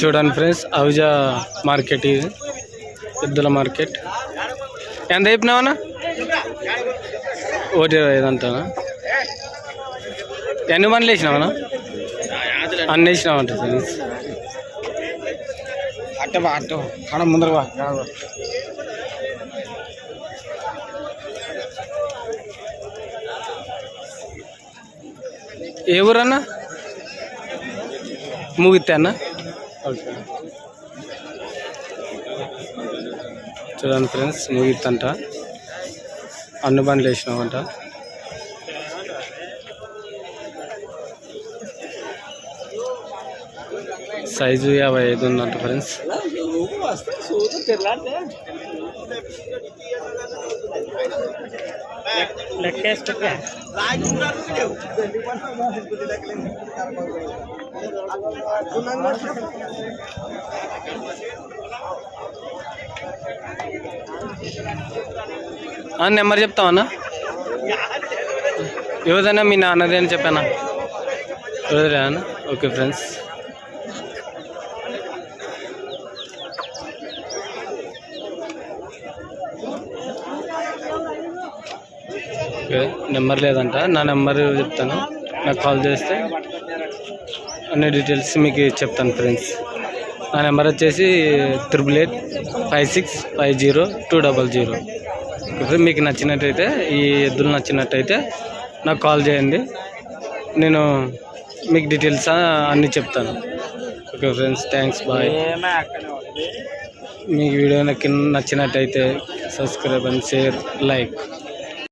చూడండి friends అవుజా market ఇది. ఎద్దుల మార్కెట్. ఎంత చెప్పినావన్నా ఒకటి ఇరవై ఐదు అంటానా? ఎన్ని మండలు వేసినావనా అన్ని? వేసినావంట ఫ్రెండ్స్. అట్ట బా అట్ట ఆడ ముందర బా రాదు. ఏ ఊరన్నా ముగితే అన్న? చూడండి ఫ్రెండ్స్ ముగిత్తంట అన్ని బండ్లు వేసినామంట సైజు యాభై ఐదు ఉందంట ఫ్రెండ్స్. ఆ, నెంబర్ చెప్తావన్నా ఎవరిదైనా మీ నాన్నది అని చెప్పానా ఎవరిదా అన్న ఓకే ఫ్రెండ్స్ నెంబర్ లేదంట. నా నెంబర్ చెప్తాను. నాకు కాల్ చేస్తే అన్ని డీటెయిల్స్ మీకు చెప్తాను ఫ్రెండ్స్ నా నెంబర్ వచ్చేసి triple eight five six five zero two double zero okay మీకు నచ్చినట్టయితే ఈ ఎద్దులు నచ్చినట్టయితే నాకు కాల్ చేయండి. నేను మీకు డీటెయిల్స్ అన్నీ చెప్తాను. ఓకే ఫ్రెండ్స్ థ్యాంక్స్ బాయ్ మీకు వీడియో నచ్చినట్టయితే సబ్స్క్రైబ్ అండ్ షేర్ లైక్